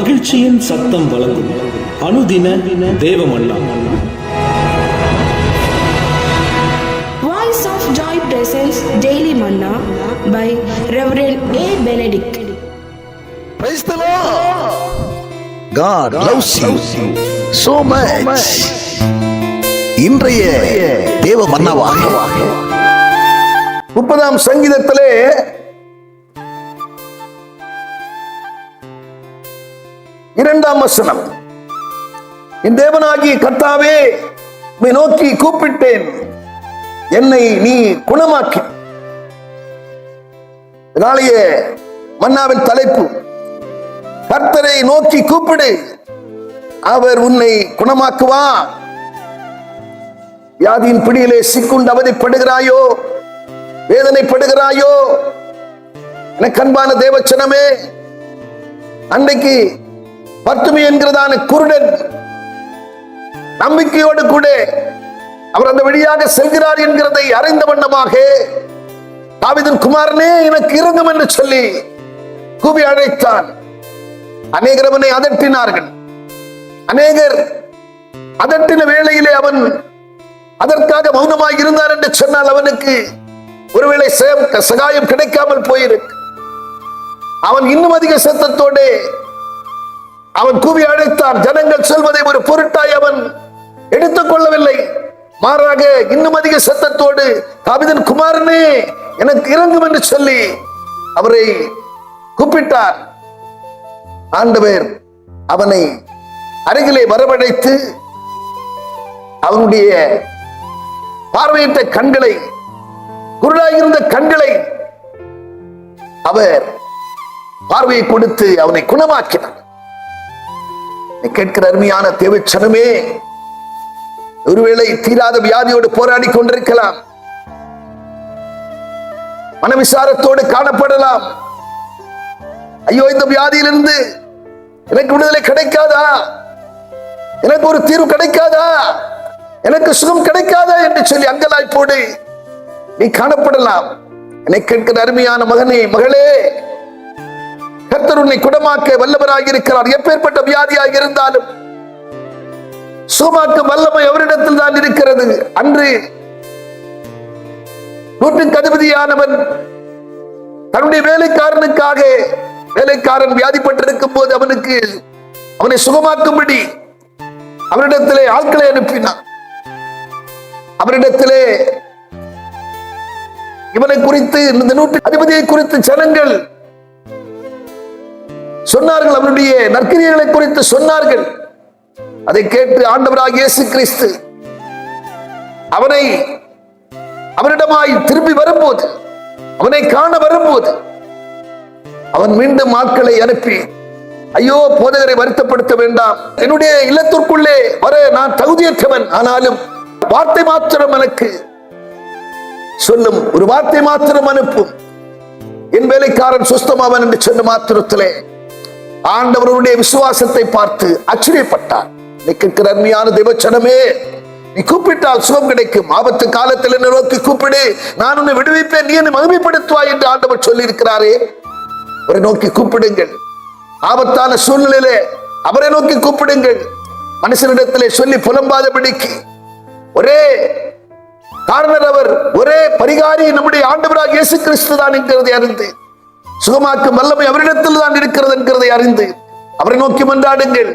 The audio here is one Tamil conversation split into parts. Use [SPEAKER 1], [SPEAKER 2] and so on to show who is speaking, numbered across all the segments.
[SPEAKER 1] மகிழ்ச்சியின் சத்தம் வழங்கும் அனுதின தேவமல்லா
[SPEAKER 2] presents Daily Manna by Reverend A. Benedict.
[SPEAKER 3] Praise the Lord. God loves you so much. இன்றைய தேவ மன்னவாக முப்பதாம் சங்கீதத்திலே இரண்டாம் வசனம். என் தேவனாகிய கர்த்தாவே நோக்கி கூப்பிட்டேன். என்னை நீ குணமாக்கி. நாளைய மன்னாவின் தலைப்பு. கர்த்தரை நோக்கி கூப்பிடு. அவர் உன்னை குணமாக்குவா வியாதியின் பிடியிலே சிக்குண்டு அவதிப்படுகிறாயோ வேதனைப்படுகிறாயோ எனக்கு அன்பான தேவச்சனமே அன்றைக்கு பத்துமி என்கிறதான குருடன் நம்பிக்கையோடு கூட அவர் அந்த வழியாக செல்கிறார் என்கிறதை அறிந்த வண்ணமாக தாவிதன் குமாரனே எனக்கு இறங்கும் என்று சொல்லி கூவி அழைத்தான். அநேகர் அவனை அதட்டினார்கள். அநேகர் அதட்டின வேளையிலே அவன் அதற்காக மௌனமாக இருந்தார் என்று சொன்னால் அவனுக்கு ஒருவேளை சே- சகாயம் கிடைக்காமல் போயிருக்கு. அவன் இன்னும் அதிக சத்தத்தோடு அவன் கூவி அழைத்தான் ஜனங்கள் சொல்வதை ஒரு பொருட்டாய் அவன் எடுத்துக் கொள்ளவில்லை. மாறாக இன்னும் அதிக சத்தத்தோடு தாவிதன் குமாரனே எனக்கு இறங்கும் என்று சொல்லி அவரை கூப்பிட்டார். ஆண்டவர் அவனை அருகிலே வரவழைத்து அவனுடைய பார்வையிட்ட கண்களை குருடாயிருந்த கண்களை அவர் பார்வையை கொடுத்து அவனை குணமாக்கினார். கேட்கிற அருமையான தேவச்சனமே ஒருவேளை தீராத வியாதியோடு போராடி கொண்டிருக்கலாம். மனவிசாரத்தோடு காணப்படலாம். ஐயோ இந்த வியாதியிலிருந்து எனக்கு விடுதலை கிடைக்காதா? எனக்கு ஒரு தீர்வு கிடைக்காதா? எனக்கு சுகம் கிடைக்காதா என்று சொல்லி அங்கலாய்ப்போடு நீ காணப்படலாம். என்னை கேட்கிற அருமையான மகனே மகளே கர்த்தர் உன்னை குணமாக்க வல்லவராக இருக்கிறார். எப்பேற்பட்ட வியாதியாக இருந்தாலும் சுகமாக்கும் வல்லமை அவரிடத்தில் தான் இருக்கிறது. அன்று நூற்றுக்கு அதிபதியானவன் தன்னுடைய வேலைக்காரனுக்காக வேலைக்காரன் வியாதிப்பட்டிருக்கும் போது அவனுக்கு அவனை சுகமாக்கும்படி அவரிடத்திலே ஆட்களை அனுப்பினான். அவரிடத்திலே இவனை குறித்து இந்த நூற்று அதிபதியை குறித்து ஜனங்கள் சொன்னார்கள் அவனுடைய நற்கிரியர்களை குறித்து சொன்னார்கள். அதை கேட்டு ஆண்டவராக இயேசு கிறிஸ்து அவனை அவனிடமாய் திரும்பி வரும்போது அவனை காண வரும்போது அவன் மீண்டும் ஆட்களை அனுப்பி ஐயோ போதகரை வருத்தப்படுத்த வேண்டாம். என்னுடைய இல்லத்திற்குள்ளே வர நான் தகுதியற்றவன். ஆனாலும் வார்த்தை மாத்திரம் எனக்கு. சொல்லும் ஒரு வார்த்தை மாத்திரம் அனுப்பும். என் வேலைக்காரன் சுஸ்தமாவன் என்று சொன்ன மாத்திரத்திலே ஆண்டவருடைய விசுவாசத்தை பார்த்து ஆச்சரியப்பட்டார். நிற்கிற அருமையான தேவச்சனமே நீ கூப்பிட்டால் சுகம் கிடைக்கும். ஆபத்து காலத்தில் என்னை நோக்கி கூப்பிடு. நான் உன்னை விடுவிப்பேன். நீ என்னை மகிமைப்படுத்துவாய் என்று ஆண்டவர் சொல்லி இருக்கிறாரே அவரை நோக்கி கூப்பிடுங்கள். ஆபத்தான சூழ்நிலையிலே அவரை நோக்கி கூப்பிடுங்கள். மனுஷனிடத்திலே சொல்லி புலம்பாதபடிக்கு. ஒரே காரணர் அவர் ஒரே பரிகாரி நம்முடைய ஆண்டவராக இயேசு கிறிஸ்து தான் என்கிறதை அறிந்து சுகமாக்கும் வல்லமை அவரிடத்தில் தான் இருக்கிறது என்கிறதை அறிந்து அவரை நோக்கி மன்றாடுங்கள்.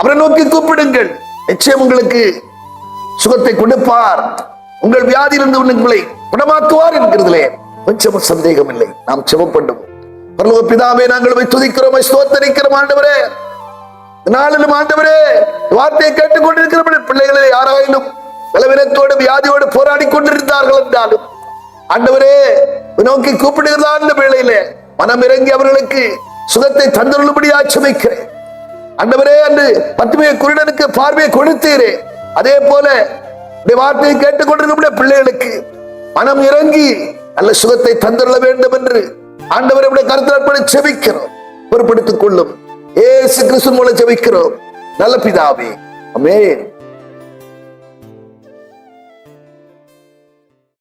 [SPEAKER 3] அவரை நோக்கி கூப்பிடுங்கள். நிச்சயம் உங்களுக்கு சுகத்தை கொடுப்பார். உங்கள் வியாதியிலிருந்து உங்களை குணமாக்குவார் என்கிறதுலே கொஞ்சம் சந்தேகம் இல்லை நாம் செவம் பண்ணுவோம் பரலோக பிதாவே நாங்கள் உம்மை துதிக்கிறோம். ஸ்தோத்தரிக்கிறோம். ஆண்டவரே நாளிலும் ஆண்டவரே வார்த்தையை கேட்டுக் கொண்டிருக்கிற பிள்ளைகளை யாராயினும் பலவீனத்தோடு வியாதியோடு போராடி கொண்டிருந்தார்கள் என்றாலும் ஆண்டவரே நோக்கி கூப்பிடுகிறதா? இந்த வேளையிலே மனம் இறங்கி அவர்களுக்கு சுகத்தை தந்துள்ளபடியா சுமைக்கிறேன் ஆண்டவரே அன்று பத்துமையை குருடனுக்கு பார்வையை கொடுத்தீரே. அதே போல இந்த வார்த்தையை கேட்டுக்கொண்டிருக்கிற பிள்ளைகளுக்கு மனம் இறங்கி நல்ல சுகத்தை தந்துள்ள வேண்டும் என்று ஆண்டவரை கருத்தற்படி செபிக்கிறோம். பொறுப்படுத்திக் கொள்ளும். ஏசு கிறிஸ்து மூலம் ஜெபிக்கிறோம். நல்ல பிதாவே அமேன்